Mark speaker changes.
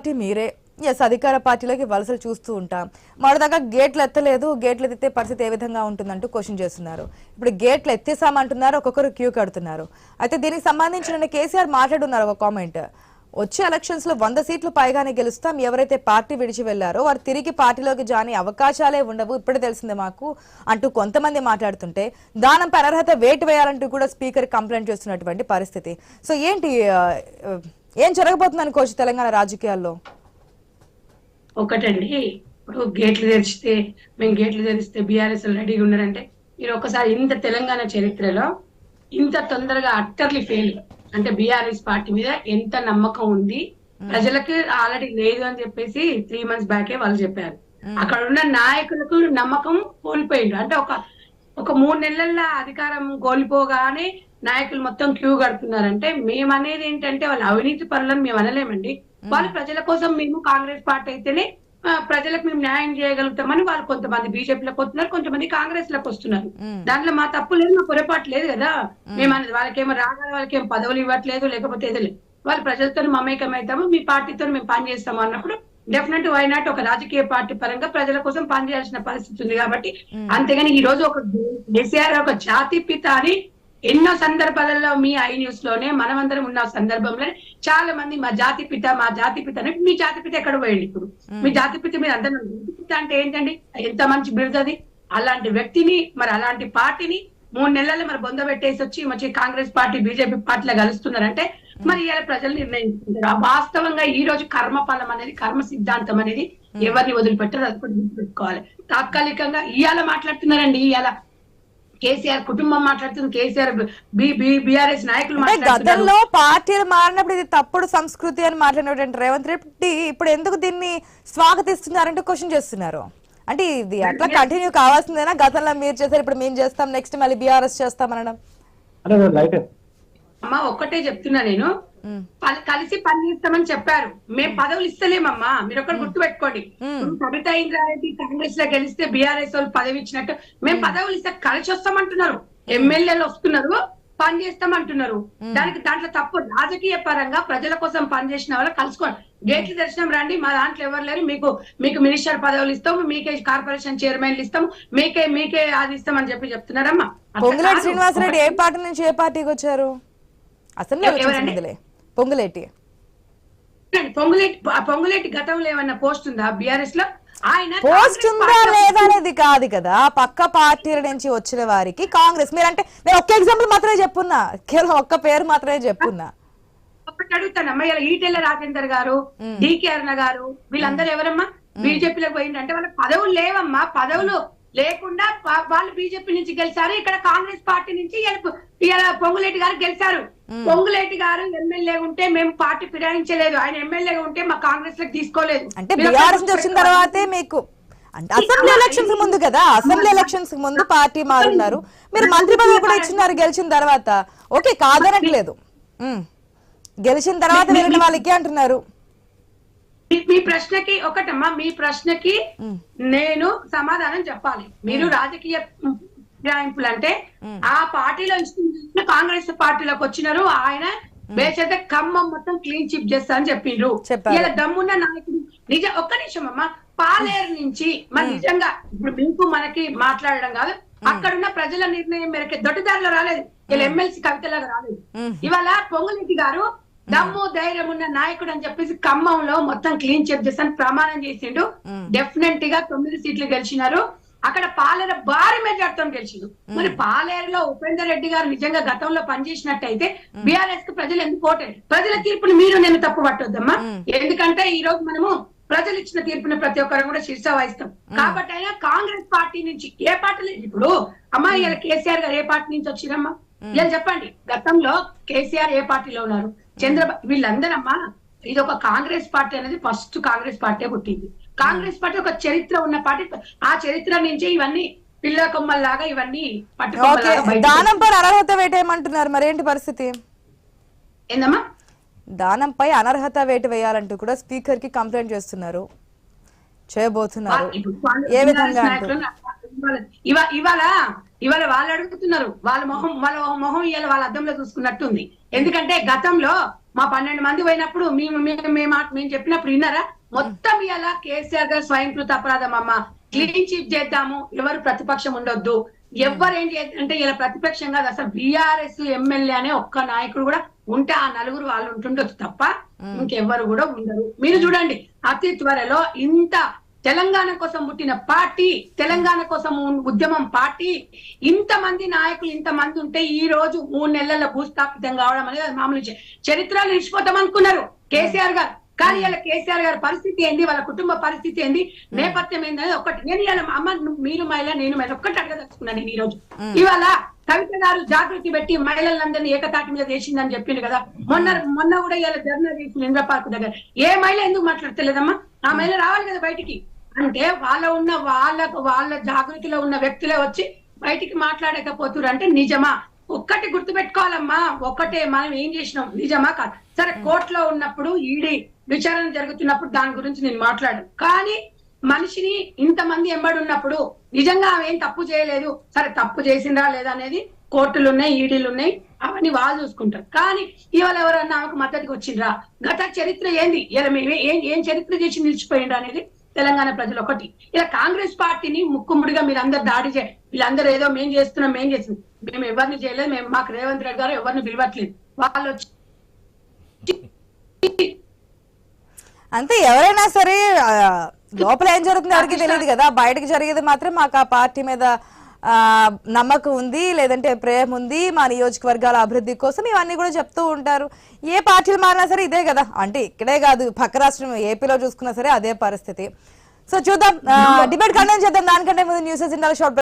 Speaker 1: Party మీరే yes అధికార పార్టీలోకి వలసలు చూస్తూ ఉంటాం. మరోదాకా గేట్లు ఎత్తలేదు గేట్లు ఎత్తితే పరిస్థితి ఏ విధంగా ఉంటుందంటూ క్వశ్చన్ చేస్తున్నారు. ఇప్పుడు గేట్లు ఎత్తేసామంటున్నారు ఒక్కొక్కరు క్యూ కడుతున్నారు. అయితే దీనికి సంబంధించి నిన్న కేసీఆర్ మాట్లాడున్నారు ఒక కామెంట్ వచ్చే ఎలక్షన్స్లో వంద సీట్లు పైగానే గెలుస్తాం ఎవరైతే పార్టీ విడిచి వెళ్ళారో వారు తిరిగి పార్టీలోకి జాని అవకాశాలే ఉండవు ఇప్పుడే తెలిసిందే మాకు అంటూ కొంతమంది మాట్లాడుతుంటే దానంపై అనర్హత వేటు వేయాలంటూ కూడా స్పీకర్ కంప్లైంట్ చేస్తున్నటువంటి పరిస్థితి. సో ఏంటి ఏం జరగబోతుంది అనుకోవచ్చు తెలంగాణ రాజకీయాల్లో?
Speaker 2: ఒకటండి ఇప్పుడు గేట్లు తెరిచితే మేము గేట్లు తెరిస్తే బీఆర్ఎస్ రెడీగా ఉన్నారంటే మీరు ఒకసారి ఇంత తెలంగాణ చరిత్రలో ఇంత తొందరగా అట్టర్లీ ఫెయిల్ అంటే బీఆర్ఎస్ పార్టీ మీద ఎంత నమ్మకం ఉంది ప్రజలకు ఆల్రెడీ లేదు అని చెప్పేసి త్రీ మంత్స్ బ్యాకే వాళ్ళు చెప్పారు. అక్కడ ఉన్న నాయకులకు నమ్మకం కోల్పోయిండు అంటే ఒక ఒక మూడు నెలల అధికారం కోల్పోగానే నాయకులు మొత్తం క్యూ కడుతున్నారంటే మేము అనేది ఏంటంటే వాళ్ళు అవినీతి పనులను మేము అనలేమండి. వాళ్ళు ప్రజల కోసం మేము కాంగ్రెస్ పార్టీ అయితేనే ప్రజలకు మేము న్యాయం చేయగలుగుతామని వాళ్ళు కొంతమంది బీజేపీలోకి వస్తున్నారు కొంతమంది కాంగ్రెస్లోకి వస్తున్నారు. దాంట్లో మా తప్పు లేదు మా పొరపాటు లేదు కదా. మేము. వాళ్ళకేమో రాగా వాళ్ళకేం పదవులు ఇవ్వట్లేదు లేకపోతే ఏదో లేదు. వాళ్ళు ప్రజలతో మమేకం అవుతాము మీ పార్టీతో మేము పని చేస్తాము అన్నప్పుడు డెఫినెట్ వైనాట్ ఒక రాజకీయ పార్టీ పరంగా ప్రజల కోసం పనిచేయాల్సిన పరిస్థితి ఉంది కాబట్టి అంతేగాని ఈ రోజు ఒక కేసీఆర్ ఒక జాతి పిత అని ఎన్నో సందర్భాలలో మీ ఐ న్యూస్లోనే మనమందరం ఉన్న సందర్భంలో చాలా మంది మా జాతి పిత మా జాతి పిత అని మీ జాతి పిత ఎక్కడ పోయండి ఇప్పుడు? మీ జాతి పిత మీద అందరం పిత అంటే ఏంటండి? ఎంత మంచి బిరుదది అలాంటి వ్యక్తిని మరి అలాంటి పార్టీని మూడు నెలలు మరి బొంద పెట్టేసి వచ్చి మంచి కాంగ్రెస్ పార్టీ బీజేపీ పార్టీలో కలుస్తున్నారంటే మరి ఇలా ప్రజలు నిర్ణయించుకుంటారు. ఆ వాస్తవంగా ఈ రోజు కర్మఫలం అనేది కర్మ సిద్ధాంతం అనేది ఎవరిని వదిలిపెట్టారు అది కూడా గుర్తుపెట్టుకోవాలి. తాత్కాలికంగా ఇవాళ మాట్లాడుతున్నారండి ఇవాళ కేసీఆర్ కుటుంబం మాట్లాడుతుంది కేసీఆర్ బీఆర్ఎస్ నాయకులు
Speaker 1: గతంలో పార్టీలు మారినప్పుడు ఇది తప్పుడు సంస్కృతి అని మాట్లాడినటువంటి రేవంత్ రెడ్డి ఇప్పుడు ఎందుకు దీన్ని స్వాగతిస్తున్నారంటే క్వశ్చన్ చేస్తున్నారు? అంటే ఇది అట్లా కంటిన్యూ కావాల్సిందేనా? గతంలో మీరు చేశారు ఇప్పుడు మేము చేస్తాం నెక్స్ట్ మళ్ళీ బీఆర్ఎస్ చేస్తాం అనడం
Speaker 2: అమ్మా ఒక్కటే చెప్తున్నా నేను. కలిసి పని చేస్తామని చెప్పారు. మేము పదవులు ఇస్తలేమమ్మా. మీరు ఒకటి గుర్తు పెట్టుకోండి సబితా ఇంద్రారెడ్డి కాంగ్రెస్లో గెలిస్తే బీఆర్ఎస్ వాళ్ళు పదవి ఇచ్చినట్టు మేము. పదవులు ఇస్తే కలిసి వస్తామంటున్నారు ఎమ్మెల్యేలు వస్తున్నారు పని చేస్తామంటున్నారు. దానికి దాంట్లో తప్పు రాజకీయ పరంగా ప్రజల కోసం పనిచేసిన వాళ్ళు కలుసుకోండి. గేట్లు దర్శనం రండి. మా దాంట్లో ఎవరు లేరు. మీకు మీకు మినిస్టర్ పదవులు ఇస్తాము మీకే కార్పొరేషన్ చైర్మన్లు ఇస్తాము మీకే మీకే అది ఇస్తామని చెప్పి చెప్తున్నారమ్మా.
Speaker 1: పొంగులేటి. శ్రీనివాసరెడ్డి ఏ పార్టీ నుంచి ఏ పార్టీకి వచ్చారు? అసలు పొంగులేటి.
Speaker 2: పొంగులేటి పొంగులేటి గతంలో ఏమన్నా పోస్ట్ ఉందా బీఆర్ఎస్లో? ఆయన
Speaker 1: పోస్ట్ ఉందా లేదా అనేది కాదు కదా పక్క పార్టీల నుంచి వచ్చిన వారికి కాంగ్రెస్ మీరంటే నేను ఒక్క ఎగ్జాంపుల్ మాత్రమే చెప్పున్నా కేవలం ఒక్క పేరు మాత్రమే చెప్పున్నా.
Speaker 2: ఒకటి అడుగుతానమ్మా ఇలా ఈటెల రాజేందర్ గారు డికే అరుణ గారు వీళ్ళందరూ ఎవరమ్మా? బీజేపీలోకి పోయిందంటే వాళ్ళకి పదవులు లేవమ్మా పదవులు. లేకుండా వాళ్ళు బీజేపీ నుంచి గెలిచారు ఇక్కడ కాంగ్రెస్ పార్టీ నుంచి పొంగులేటి గారు గెలిచారు. పొంగులేటి గారు ఎమ్మెల్యే ఉంటే మేము పార్టీ ఫిరాయించలేదు ఆయన ఎమ్మెల్యేగా ఉంటే మా కాంగ్రెస్లోకి తీసుకోలేదు.
Speaker 1: అంటే బీఆర్ఎస్ వచ్చిన తర్వాతే మీకు అంటే అసెంబ్లీ ఎలక్షన్స్ ముందు కదా అసెంబ్లీ ఎలక్షన్స్ ముందు పార్టీ మారున్నారు. మీరు మంత్రి పదవి కూడా ఇచ్చినారు గెలిచిన తర్వాత. ఓకే కాదనట్లేదు. గెలిచిన తర్వాత వెళ్ళిన వాళ్ళకి అంటున్నారు.
Speaker 2: మీ- ప్రశ్నకి ఒకటమ్మా మీ ప్రశ్నకి నేను సమాధానం చెప్పాలి. మీరు రాజకీయ ఫిరాయింపులు అంటే ఆ పార్టీలో కాంగ్రెస్ పార్టీలోకి వచ్చినారు ఆయన బేసైతే ఖమ్మం మొత్తం క్లీన్ చిప్ చేస్తా అని చెప్పిండ్రు. ఇలా దమ్మున్న నాయకుడు నిజ ఒక్క నిమిషం అమ్మా పాలేరు నుంచి మరి నిజంగా ఇప్పుడు మీకు మనకి మాట్లాడడం కాదు అక్కడున్న ప్రజల నిర్ణయం మేరకే దొడ్డిదారిలో రాలేదు ఇలా ఎమ్మెల్సీ కవితలాగా రాలేదు. ఇవాళ పొంగులెడ్డి గారు దమ్ము ధైర్యం ఉన్న నాయకుడు అని చెప్పేసి ఖమ్మంలో మొత్తం క్లీన్ చెక్ చేస్తాను ప్రమాణం చేసిండు. డెఫినెట్గా తొమ్మిది సీట్లు గెలిచినారు. అక్కడ పాలేరు భారీ మెజార్టీతో గెలిచిండు. మరి పాలేరులో ఉపేందర్ రెడ్డి గారు నిజంగా గతంలో పనిచేసినట్టయితే బీఆర్ఎస్కు ప్రజలు ఎందుకు ఓటారు ప్రజల తీర్పుని మీరు నేను తప్పు పట్టొద్దమ్మా. ఎందుకంటే ఈ రోజు మనము ప్రజలు ఇచ్చిన తీర్పుని ప్రతి ఒక్కరు కూడా శిర్స వహిస్తాం కాబట్టి అయినా కాంగ్రెస్ పార్టీ నుంచి ఏ పార్టీ ఇప్పుడు అమ్మా ఇలా కేసీఆర్ గారు ఏ పార్టీ నుంచి వచ్చిరమ్మా? ఇలా చెప్పండి. గతంలో కేసీఆర్ ఏ పార్టీలో ఉన్నారు? చంద్రబాబు వీళ్ళందరమ్మా ఇది ఒక కాంగ్రెస్ పార్టీ అనేది ఫస్ట్ కాంగ్రెస్ పార్టీ పుట్టింది. కాంగ్రెస్ పార్టీ ఒక చరిత్ర ఉన్న పార్టీ. ఆ చరిత్ర నుంచి ఇవన్నీ పిల్ల కొమ్మల్లాగా ఇవన్నీ
Speaker 1: దానంపై అనర్హత వేటేయమంటున్నారు. మరేంటి పరిస్థితి?
Speaker 2: ఏందమ్మా?
Speaker 1: దానంపై అనర్హత వేటు వేయాలంటూ కూడా స్పీకర్కి కంప్లైంట్ చేస్తున్నారు. చేయబోతున్నారు. ఏ విధంగా
Speaker 2: ఇవాళ- ఇవా- ఇవాళ ఇవాళ వాళ్ళు అడుగుతున్నారు వాళ్ళ మొహం వాళ్ళ మొహం ఇవాళ వాళ్ళ అద్దంలో చూసుకున్నట్టుంది. ఎందుకంటే గతంలో మా పన్నెండు మంది పోయినప్పుడు మేము మేము మేము మేము చెప్పినప్పుడు విన్నారా? మొత్తం ఇలా కేసీఆర్ గారు స్వయంకృత అపరాధం అమ్మ. క్లీన్ చీప్ చేద్దాము ఎవరు ప్రతిపక్షం ఉండొద్దు. ఎవరు ఏంటి అంటే ఇలా ప్రతిపక్షం కాదు అసలు బీఆర్ఎస్ ఎమ్మెల్యే అనే ఒక్క నాయకుడు కూడా ఉంటే ఆ నలుగురు వాళ్ళు ఉంటుండొచ్చు తప్ప ఇంకెవ్వరు కూడా ఉండరు. మీరు చూడండి అతి త్వరలో ఇంత తెలంగాణ కోసం పుట్టిన పార్టీ తెలంగాణ కోసం ఉద్యమం పార్టీ ఇంతమంది నాయకులు ఇంతమంది ఉంటే ఈ రోజు మూడు నెలల భూస్థాపితం కావడం అనేది అది మామూలు. చరిత్రలో నిలిచిపోతాం అనుకున్నారు కేసీఆర్ గారు. కానీ ఇలా కేసీఆర్ గారి పరిస్థితి ఏంది? వాళ్ళ కుటుంబ పరిస్థితి ఏంది? నేపథ్యం ఏంది అనేది ఒకటి. నేను ఇలా అమ్మ మీరు మహిళ నేను మహిళ ఒక్కటి అడగదలుచుకున్నాను నేను ఈ రోజు. ఇవాళ కవిత గారు జాగృతి పెట్టి మహిళలందరినీ ఏకతాటి మీద చేసిందని చెప్పిండు కదా. మొన్న మొన్న కూడా ఇలా ధర్నా చేసింది ఇంద్ర పార్క్ దగ్గర. ఏ మహిళ ఎందుకు మాట్లాడతలేదమ్మా? ఆ మహిళ రావాలి కదా బయటికి. అంటే వాళ్ళ ఉన్న వాళ్ళ వాళ్ళ జాగృతిలో ఉన్న వ్యక్తులే వచ్చి బయటికి మాట్లాడకపోతున్నారు అంటే నిజమా? ఒక్కటి గుర్తుపెట్టుకోవాలమ్మా. ఒక్కటే మనం ఏం చేసినాం? నిజమా కాదు. సరే కోర్టులో ఉన్నప్పుడు ఈడీ విచారణ జరుగుతున్నప్పుడు దాని గురించి నేను మాట్లాడు కానీ మనిషిని ఇంతమంది ఎంబడి ఉన్నప్పుడు నిజంగా ఆమె ఏం తప్పు చేయలేదు? సరే తప్పు చేసిందా లేదా అనేది కోర్టులు ఉన్నాయి ఈడీలు ఉన్నాయి అవన్నీ వాళ్ళు చూసుకుంటారు. కానీ ఇవాళ ఎవరన్నా ఆమెకు మద్దతుకు వచ్చిండ్రా? గత చరిత్ర ఏంది? ఇలా మేము ఏం ఏం చరిత్ర చేసి నిలిచిపోయిండ్రా అనేది తెలంగాణ ప్రజలు ఒకటి. ఇలా కాంగ్రెస్ పార్టీని ముక్కుముడిగా మీరు అందరు దాడి చే వీళ్ళందరూ ఏదో మేం చేస్తున్నాం మేం చేస్తున్నాం. మేము ఎవరిని చేయలేదు మేము మాకు రేవంత్ రెడ్డి గారు ఎవరిని పిలవట్లేదు. వాళ్ళు వచ్చి
Speaker 1: అంతే ఎవరైనా సరే లోపల ఏం జరుగుతుందో ఎవరికి తెలియదు కదా. బయటకు జరిగేది మాత్రం మాకు ఆ పార్టీ మీద నమ్మకం ఉంది లేదంటే ప్రేమ ఉంది మా నియోజకవర్గాల అభివృద్ధి కోసం ఇవన్నీ కూడా చెప్తూ ఉంటారు. ఏ పార్టీలు మారినా సరే ఇదే కదా. అంటే ఇక్కడే కాదు పక్క రాష్ట్రం ఏపీలో చూసుకున్నా సరే అదే పరిస్థితి. సో చూద్దాం డిబేట్ కండెన్ చేద్దాం. దానికంటే ముందు న్యూసెస్ ఇండాలి షార్ట్